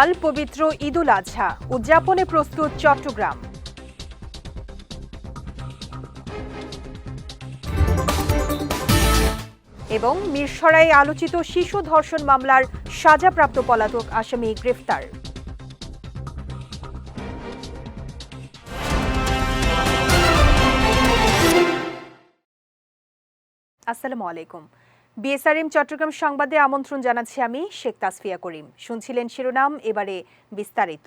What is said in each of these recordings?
কাল পবিত্র ঈদুল আজহা। উদযাপনে প্রস্তুত চট্টগ্রাম। এবং মিরসরাই আলোচিত শিশু ধর্ষণ মামলার সাজাপ্রাপ্ত পলাতক আসামি গ্রেফতার। আসসালামু আলাইকুম। বিএসআরএম চট্টগ্রাম সংবাদে আমন্ত্রণ জানাচ্ছি আমি শেখ তাসফিয়া করিম। শুনছিলেন শিরোনাম, এবারে বিস্তারিত।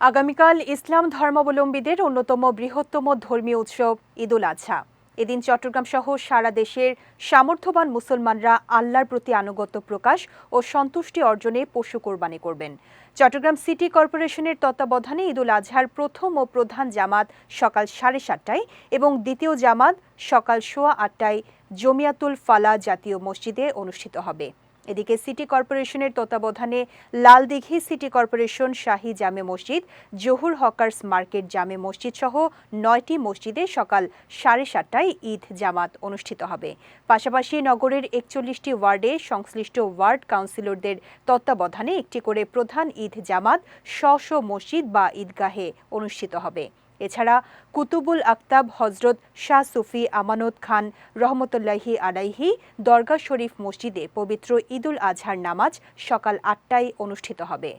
আগামীকাল ইসলাম ধর্মাবলম্বীদের অন্যতম বৃহত্তম ধর্মীয় উৎসব ঈদ উল আজহা এদিন চট্টগ্রাম সহ সারা দেশের সামর্থ্যবান মুসলমানরা আল্লাহর প্রতি আনুগত্য প্রকাশ ও সন্তুষ্টি অর্জনে পশু কোরবানি করবেন। চট্টগ্রাম সিটি কর্পোরেশনের তত্ত্বাবধানে ঈদুল আজহার প্রথম ও প্রধান জামাত সকাল সাড়ে সাতটায় এবং দ্বিতীয় জামাত সকাল সোয়া আটটায় জমিয়াতুল ফালা জাতীয় মসজিদে অনুষ্ঠিত হবে। এদিকে সিটি কর্পোরেশনের তত্ত্বাবধানে লালদিঘি সিটি কর্পোরেশন শাহী জামে মসজিদ, জহুর হকার্স মার্কেট জামে মসজিদ সহ নয়টি মসজিদে সকাল সাড়ে সাতটায় ঈদ জামাত অনুষ্ঠিত হবে। পাশাপাশি নগরের একচল্লিশটি ওয়ার্ডে সংশ্লিষ্ট ওয়ার্ড কাউন্সিলরদের তত্ত্বাবধানে একটি করে প্রধান ঈদ জামাত স্ব মসজিদ বা ঈদগাহে অনুষ্ঠিত হবে। এছাড়া কুতুবুল আক্তাব হজরত শাহ সুফি আমানত খান রহমতুল্লাহি আলাইহি দরগা শরীফ মসজিদে পবিত্র ঈদুল আজহার নামাজ সকাল আটটায় অনুষ্ঠিত হবে।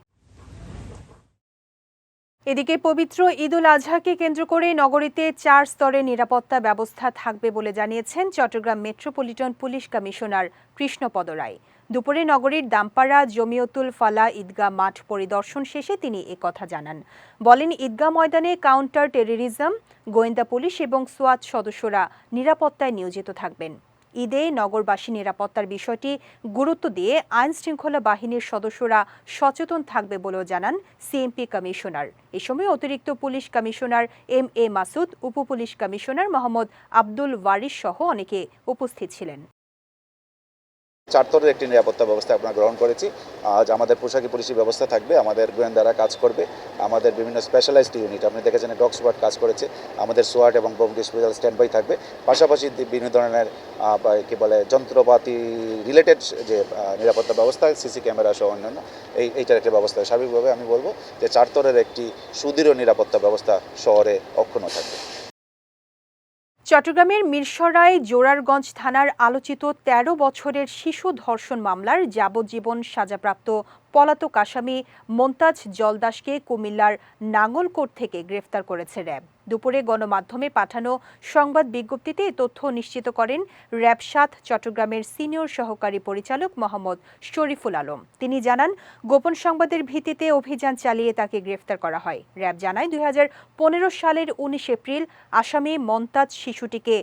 এদিকে পবিত্র ঈদুল আজহাকে কেন্দ্র করে নগরীতে চার স্তরে নিরাপত্তা ব্যবস্থা থাকবে বলে জানিয়েছেন Chattogram metropolitan police commissioner Krishnapada Roy. দুপুরে নগরীর দামপাড়া, জমিয়তুল ফালা ঈদগাহ মাঠ পরিদর্শন শেষে তিনি কথা জানান। বলেন, ঈদগাহ ময়দানে কাউন্টার টেররিজম, গোয়েন্দা পুলিশ এবং সোয়াত সদস্যরা নিরাপত্তায় নিয়োজিত থাকবেন। ঈদে নগরবাসী নিরাপত্তার বিষয়টি গুরুত্ব দিয়ে আইন শৃঙ্খলা বাহিনীর সদস্যরা সচেতন থাকবে বলেও জানান সিএমপি কমিশনার। এ সময় অতিরিক্ত police commissioner M A Masud, উপপুলিশ commissioner Mohammad Abdul Waris সহ অনেকে উপস্থিত ছিলেন। চারতরের একটি নিরাপত্তা ব্যবস্থা আমরা গ্রহণ করেছি। আজ আমাদের পোশাকি পুলিশি ব্যবস্থা থাকবে, আমাদের গোয়েন্দারা কাজ করবে, আমাদের বিভিন্ন স্পেশালাইজড ইউনিট আপনি দেখেছেন ডগ স্কোয়াড কাজ করেছে, আমাদের সোয়াট এবং বোম ডিসপোজাল স্ট্যান্ড বাই থাকবে। পাশাপাশি বিভিন্ন ধরনের কি বলে, যন্ত্রপাতি রিলেটেড যে নিরাপত্তা ব্যবস্থা, সিসি ক্যামেরা সহ অন্যান্য, এই, এইটার একটা ব্যবস্থা। স্বাভাবিকভাবে আমি বলব যে চারতরের একটি সুদৃঢ় নিরাপত্তা ব্যবস্থা শহরে অক্ষুণ্ণ থাকবে। চট্টগ্রামের মিরসরাই জোরারগঞ্জ থানার আলোচিত ১৩ বছরের শিশু ধর্ষণ মামলার যাবজ্জীবন সাজাপ্রাপ্ত পলাতক আসামি মন্তাজ জলদাসকে কুমিল্লার নাঙ্গলকোট থেকে গ্রেফতার করেছে র্যাব। দুপুরে গণমাধ্যমে পাঠানো সংবাদ বিজ্ঞপ্তিতে তথ্য নিশ্চিত করেন র্যাব সাত চট্টগ্রামের সিনিয়র সহকারী পরিচালক মোহাম্মদ শরীফুল আলম। তিনি জানান, গোপন সংবাদের ভিত্তিতে অভিযান চালিয়ে তাকে গ্রেফতার করা হয়। র্যাব জানায়, দুই হাজার পনেরো সালের উনিশ এপ্রিল আসামি মন্তাজ শিশুটিকে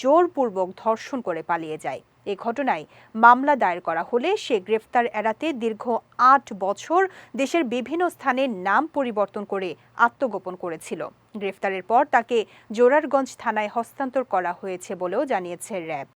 জোরপূর্বক ধর্ষণ করে পালিয়ে যায়। এ ঘটনায় মামলা দায়ের করা হলে সে গ্রেফতার এড়াতে দীর্ঘ আট বছর দেশের বিভিন্ন স্থানে নাম পরিবর্তন করে আত্মগোপন করেছিল। গ্রেফতারের পর তাকে জোরারগঞ্জ থানায় হস্তান্তর করা হয়েছে বলেও জানিয়েছে র্যাব।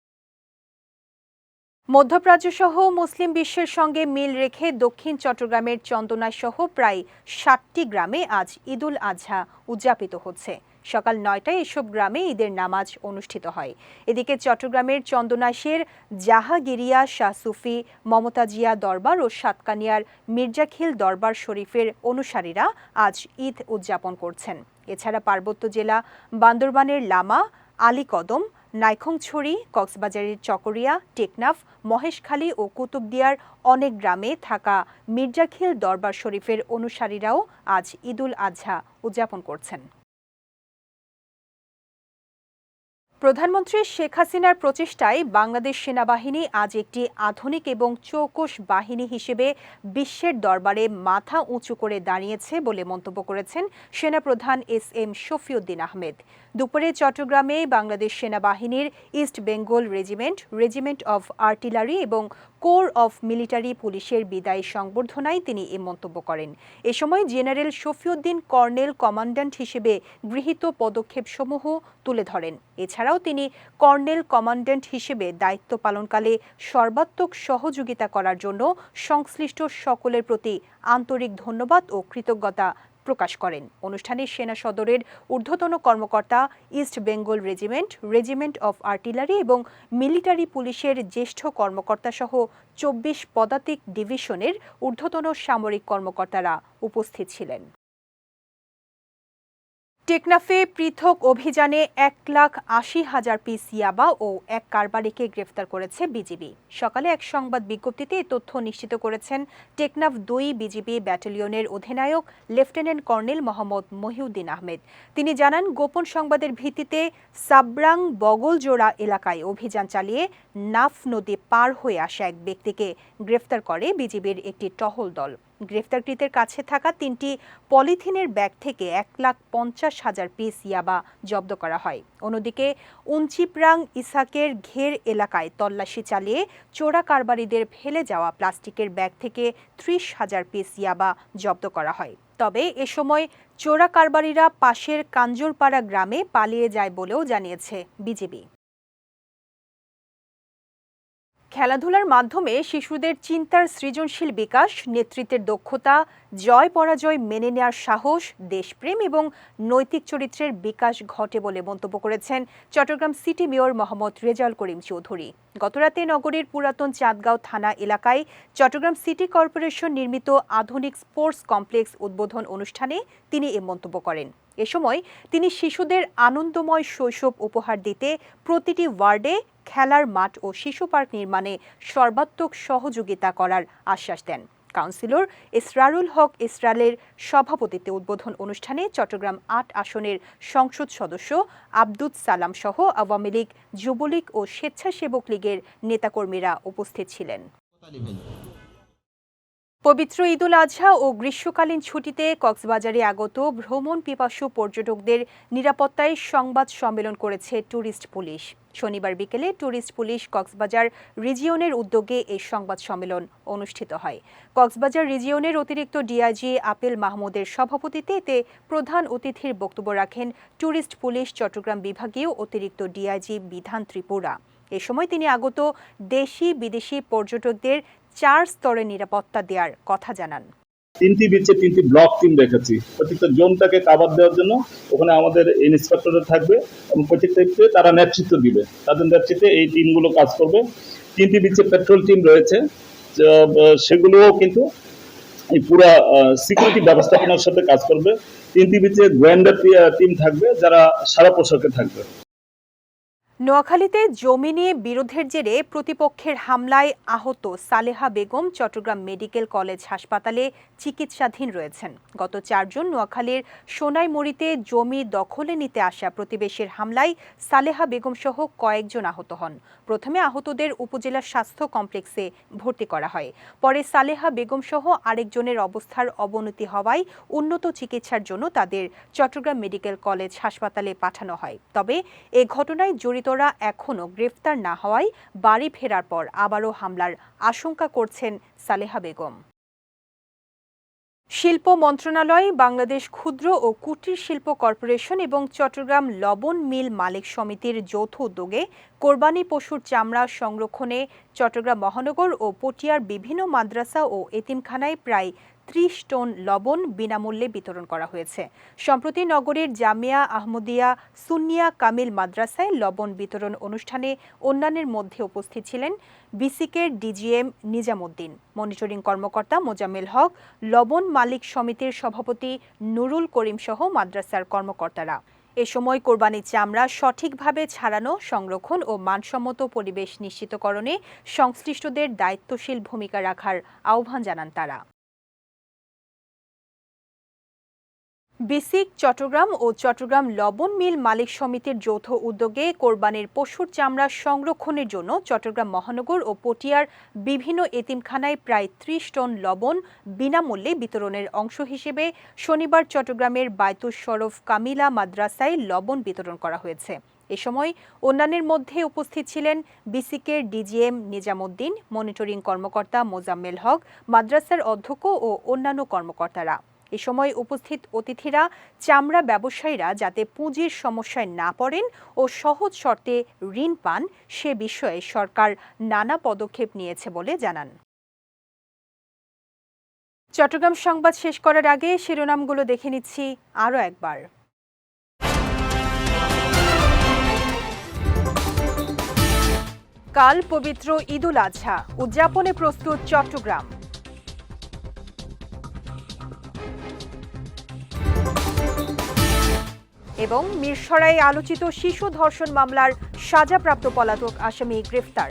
মধ্যপ্রাচ্য সহ মুসলিম বিশ্বের সঙ্গে মিল রেখে দক্ষিণ চট্টগ্রামের চন্দনা সহ প্রায় ষাটটি গ্রামে আজ ঈদুল আজহা উদযাপিত হচ্ছে। সকাল নয়টায় এসব গ্রামে ঈদের নামাজ অনুষ্ঠিত হয়। এদিকে চট্টগ্রামের চন্দনাশের জাহাগিরিয়া, শাহ সুফি, মমতাজিয়া দরবার ও সাতকানিয়ার মির্জাখিল দরবার শরীফের অনুসারীরা আজ ঈদ উদযাপন করছেন। এছাড়া পার্বত্য জেলা বান্দরবানের লামা, আলীকদম নাইখংছড়ি কক্সবাজারের চকরিয়া, টেকনাফ, মহেশখালী ও কুতুবদিয়ার অনেক গ্রামে থাকা মির্জাখিল দরবার শরীফের অনুসারীরাও আজ ঈদুল আজহা উদযাপন করছেন। প্রধানমন্ত্রী শেখ হাসিনার প্রচেষ্টায় বাংলাদেশ সেনাবাহিনী আজ একটি আধুনিক এবং চৌকস বাহিনী হিসেবে বিশ্বের দরবারে মাথা উঁচু করে দাঁড়িয়েছে বলে মন্তব্য করেছেন সেনাপ্রধান এস এম শফিউদ্দিন আহমেদ। দুপুরে চট্টগ্রামে বাংলাদেশ সেনাবাহিনীর East Bengal regiment regiment of artillery এবং কোর অফ মিলিটারি পুলিশের বিদায় সংবর্ধনায় তিনি এ মন্তব্য করেন। এ সময় জেনারেল শফিউদ্দিন কর্নেল কমান্ড্যান্ট হিসেবে গৃহীত পদক্ষেপসমূহ তুলে ধরেন। এছাড়াও তিনি কর্নেল কমান্ড্যান্ট হিসেবে দায়িত্ব পালনকালে সর্বাত্মক সহযোগিতা করার জন্য সংশ্লিষ্ট সকলের প্রতি আন্তরিক ধন্যবাদ ও কৃতজ্ঞতা প্রকাশ করেন। অনুষ্ঠানে সেনা সদরের ঊর্ধ্বতন কর্মকর্তা, East Bengal regiment regiment of artillery এবং মিলিটারি পুলিশের জ্যেষ্ঠ কর্মকর্তা সহ চব্বিশ পদাতিক ডিভিশনের ঊর্ধ্বতন সামরিক কর্মকর্তারা উপস্থিত ছিলেন। টেকনাফে পৃথক অভিযানে এক লাখ আশি হাজার পিস ইয়াবা ও এক কারবারিকে গ্রেফতার করেছে বিজিবি। সকালে এক সংবাদ বিজ্ঞপ্তিতে এ তথ্য নিশ্চিত করেছেন টেকনাফ দুই বিজিবি ব্যাটালিয়নের অধিনায়ক লেফটেন্যান্ট কর্নেল মোহাম্মদ মহিউদ্দিন আহমেদ। তিনি জানান, গোপন সংবাদের ভিত্তিতে সাবরাং বগলজোড়া এলাকায় অভিযান চালিয়ে নাফ নদী পার হয়ে আসা এক ব্যক্তিকে গ্রেফতার করে বিজিবির একটি টহল দল। গ্রেফতারকৃতের কাছে থাকা তিনটি পলিথিনের ব্যাগ থেকে এক লাখ পঞ্চাশ হাজার পিস ইয়াবা জব্দ করা হয়। অন্যদিকে উঞ্চিপ্রাং ইসাকের ঘের এলাকায় তল্লাশি চালিয়ে চোরা কারবারিদের ফেলে যাওয়া প্লাস্টিকের ব্যাগ থেকে ত্রিশ হাজার পিস ইয়াবা জব্দ করা হয়। তবে এ সময় চোরা কারবারিরা পাশের কাঞ্জরপাড়া গ্রামে পালিয়ে যায় বলেও জানিয়েছে বিজিবি। খেলাধুলার মাধ্যমে শিশুদের চিন্তার সৃজনশীল বিকাশ, নেতৃত্বের দক্ষতা, জয় পরাজয় মেনে নেওয়ার সাহস, দেশপ্রেম এবং নৈতিক চরিত্রের বিকাশ ঘটে বলে মন্তব্য করেছেন চট্টগ্রাম সিটি মেয়র মোহাম্মদ রেজাল করিম চৌধুরী। গতরাতে নগরীর পুরাতন চাঁদগাঁও থানা এলাকায় চট্টগ্রাম সিটি কর্পোরেশন নির্মিত আধুনিক স্পোর্টস কমপ্লেক্স উদ্বোধন অনুষ্ঠানে তিনি এ মন্তব্য করেন। এ সময় তিনি শিশুদের আনন্দময় শৈশব উপহার দিতে প্রতিটি ওয়ার্ডে, খেলার মাঠ ও শিশু পার্ক নির্মাণে সর্বাত্মক সহযোগিতা করার আশ্বাস দেন। কাউন্সিলর ইসরারুল হক ইসরালের সভাপতিত্বে উদ্বোধন অনুষ্ঠানে চট্টগ্রাম আট আসনের সংসদ সদস্য আব্দুল সালাম সহ আওয়ামী লীগ, যুবলীগ ও স্বেচ্ছাসেবক লীগের নেতাকর্মীরা উপস্থিত ছিলেন। পবিত্র ঈদুল আজহা ও গ্রীষ্মকালীন ছুটিতে কক্সবাজারে আগত ভ্রমণ পিপাসু পর্যটকদের নিরাপত্তায় সংবাদ সম্মেলন করেছে ট্যুরিস্ট পুলিশ। শনিবার বিকেলে ট্যুরিস্ট পুলিশ কক্সবাজার রিজিয়নের উদ্যোগে এই সংবাদ সম্মেলন অনুষ্ঠিত হয়। কক্সবাজার রিজিয়নের অতিরিক্ত ডিআইজি আপেল মাহমুদের সভাপতিত্বে এতে প্রধান অতিথির বক্তব্য রাখেন ট্যুরিস্ট পুলিশ চট্টগ্রাম বিভাগীয় অতিরিক্ত ডিআইজি বিধান ত্রিপুরা। এ সময় তিনি আগত দেশি বিদেশি পর্যটকদের চার স্তরে নিরাপত্তা দেওয়ার কথা জানান। তিনটি বিচে তিনটি ব্লক টিম রেখেছি। প্রত্যেকটা জোনটাকে কাভার দেওয়ার জন্য ওখানে আমাদের ইন্সপেক্টর থাকবে এবং প্রত্যেকটা তারা নেতৃত্ব দিবে। তাদের নেতৃত্বে এই টিমগুলো কাজ করবে। তিনটি বিচে পেট্রোল টিম রয়েছে। সেগুলোও কিন্তু এই পুরা সিকিউরিটি ব্যবস্থাপনার সাথে কাজ করবে। তিনটি বিচে গোয়েন্দা টিম থাকবে, যারা সারা পোশাকে থাকবে। নোয়াখালীতে জমি নিয়ে বিরোধের জেরে প্রতিপক্ষের হামলায় আহত সালেহা বেগম চট্টগ্রাম মেডিকেল কলেজ হাসপাতালে চিকিৎসাধীন রয়েছেন। গত চারজন নোয়াখালীর সোনাইমুড়িতে জমি দখলে নিতে আসা প্রতিবেশীর হামলায় সালেহা বেগম সহ কয়েকজন আহত হন। প্রথমে আহতদের উপজেলা স্বাস্থ্য কমপ্লেক্সে ভর্তি করা হয়। পরে সালেহা বেগম সহ আরেকজনের অবস্থার অবনতি হওয়ায় উন্নত চিকিৎসার জন্য তাদের চট্টগ্রাম মেডিকেল কলেজ হাসপাতালে পাঠানো হয়। তবে এ ঘটনায় জড়িতরা এখনও গ্রেফতার না হওয়ায় বাড়ি ফেরার পর আবারও হামলার আশঙ্কা করছেন সালেহা বেগম। শিল্প মন্ত্রণালয়, বাংলাদেশ ক্ষুদ্র ও কুটির শিল্প কর্পোরেশন এবং চট্টগ্রাম লবণ মিল মালিক সমিতির যৌথ উদ্যোগে কোরবানি পশুর চামড়া সংরক্ষণে চট্টগ্রাম মহানগর ও পটিয়ার বিভিন্ন মাদ্রাসা ও এতিমখানায় প্রায় ত্রিশ টন লবণ বিনামূল্যে বিতরণ করা হয়েছে। সম্প্রতি নগরীর জামিয়া আহমদিয়া সুন্নিয়া কামিল মাদ্রাসায় লবণ বিতরণ অনুষ্ঠানে অন্যান্যের মধ্যে উপস্থিত ছিলেন বিসিকের ডিজিএম নিজামুদ্দিন। মনিটরিং কর্মকর্তা মোজাম্মেল হক, লবণ মালিক সমিতির সভাপতি নুরুল করিম সহ মাদ্রাসার কর্মকর্তারা। এ সময় কোরবানির চামড়া সঠিকভাবে ছাড়ানো, সংরক্ষণ ও মানসম্মত পরিবেশ নিশ্চিতকরণে সংশ্লিষ্টদের দায়িত্বশীল ভূমিকা রাখার আহ্বান জানান তারা। বিসিক চট্টগ্রাম ও চট্টগ্রাম লবণ মিল মালিক সমিতির যৌথ উদ্যোগে কোরবানির পশুর চামড়া সংরক্ষণের জন্য চট্টগ্রাম মহানগর ও পটিয়ার বিভিন্ন এতিমখানায় প্রায় ত্রিশ টন লবণ বিনামূল্যে বিতরণের অংশ হিসেবে শনিবার চট্টগ্রামের বায়তুস শরফ কামিলা মাদ্রাসায় লবণ বিতরণ করা হয়েছে। এ সময় অন্যান্যের মধ্যে উপস্থিত ছিলেন বিসিকের ডিজিএম নিজামুদ্দিন, মনিটরিং কর্মকর্তা মোজাম্মেল হক, মাদ্রাসার অধ্যক্ষ ও অন্যান্য কর্মকর্তারা। এ সময় উপস্থিত অতিথিরা, চামড়া ব্যবসায়ীরা যাতে পুঁজির সমস্যায় না পড়েন ও সহজ শর্তে ঋণ পান, সে বিষয়ে সরকার নানা পদক্ষেপ নিয়েছে বলে জানান। চট্টগ্রাম সংবাদ শেষ করার আগে শিরোনামগুলো দেখে নিচ্ছি আরও একবার। কাল পবিত্র ঈদুল আজহা উদযাপনে প্রস্তুত চট্টগ্রাম। এবং মিরসরাই আলোচিত শিশু ধর্ষণ মামলার সাজাপ্রাপ্ত পলাতক আসামি গ্রেফতার।